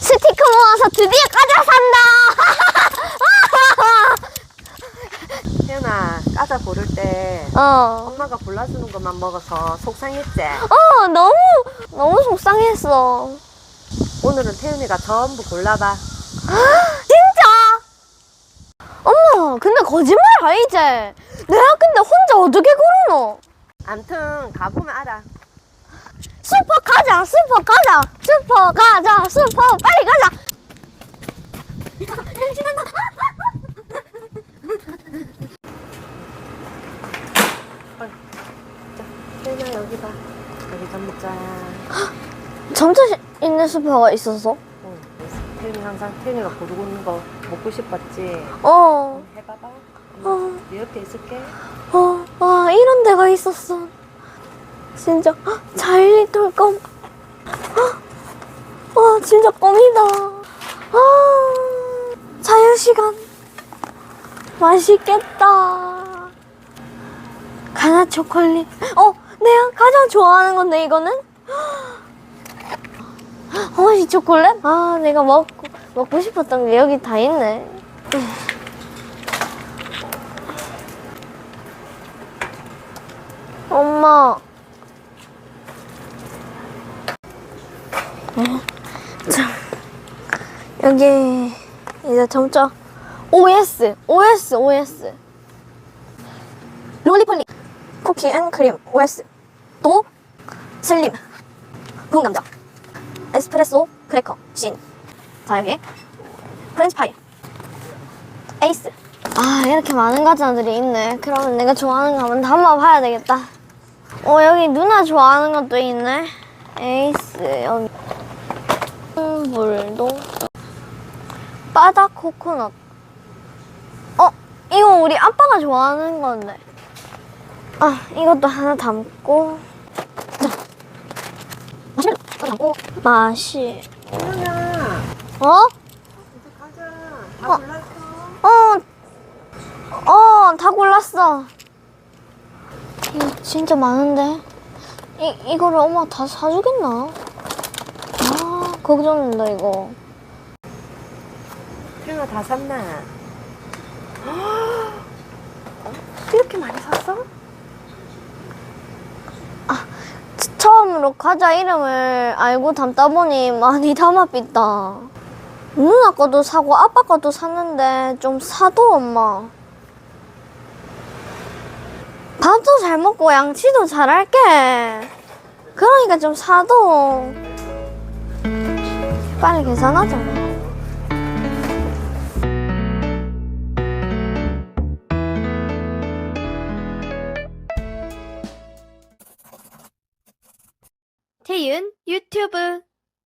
스티커 모아서 드디어 과자 산다! 태연아 과자 고를 때 어. 엄마가 골라주는 것만 먹어서 속상했지? 어, 너무, 너무 속상했어. 오늘은 태연이가 전부 골라봐 진짜? 엄마, 근데 거짓말 아니지? 내가 근데 혼자 어떻게 고르노? 암튼 가보면 알아 슈퍼 가자, 슈퍼 가자, 슈퍼 가자, 슈퍼 빨리 가자. 태연아 여기 봐 여기 좀 먹자 점차 있는 슈퍼가 있었어? 응. 태연이 항상 태연이가 고르고 있는 거 먹고 싶었지? 어, 해봐봐 어, 네 옆에 있을게 어, 와 이런 데가 있었어. 진짜 헉, 자일리톨 껌. 헉, 와 진짜 껌이다. 아, 자유 시간. 맛있겠다. 가나 초콜릿. 어, 내가 가장 좋아하는 건데 이거는. 허쉬 초콜릿? 아, 내가 먹고 먹고 싶었던 게 여기 다 있네. 엄마. 어, 자, 여기 이제 점점 OS, OS, OS. 롤리폴리, 쿠키 앤 크림, OS. 또 슬림, 구운 감자, 에스프레소, 크래커, 신. 자 여기 프렌치 파이, 에이스. 아 이렇게 많은 과자들이 있네. 그러면 내가 좋아하는 거 한번 담아봐야 되겠다. 어 여기 누나 좋아하는 것도 있네. 에이스 여기 물도 바다 코코넛. 어 이거 우리 아빠가 좋아하는 건데. 아 이것도 하나 담고. 담고 맛이. 태연아 어? 가자 다 어. 골랐어 어, 어, 다 골랐어. 이거 진짜 많은데. 이, 이거를 엄마 다 사주겠나? 아, 걱정된다, 이거. 태연아 다 샀나? 이렇게 많이 샀어? 치- 처음으로 과자 이름을 알고 담다 보니 많이 담아삐다. 누나 것도 사고 아빠 것도 샀는데 좀 사도 엄마. 밥도 잘 먹고 양치도 잘 할게. 그러니까 좀 사도. 빨리 계산하자. 태윤 유튜브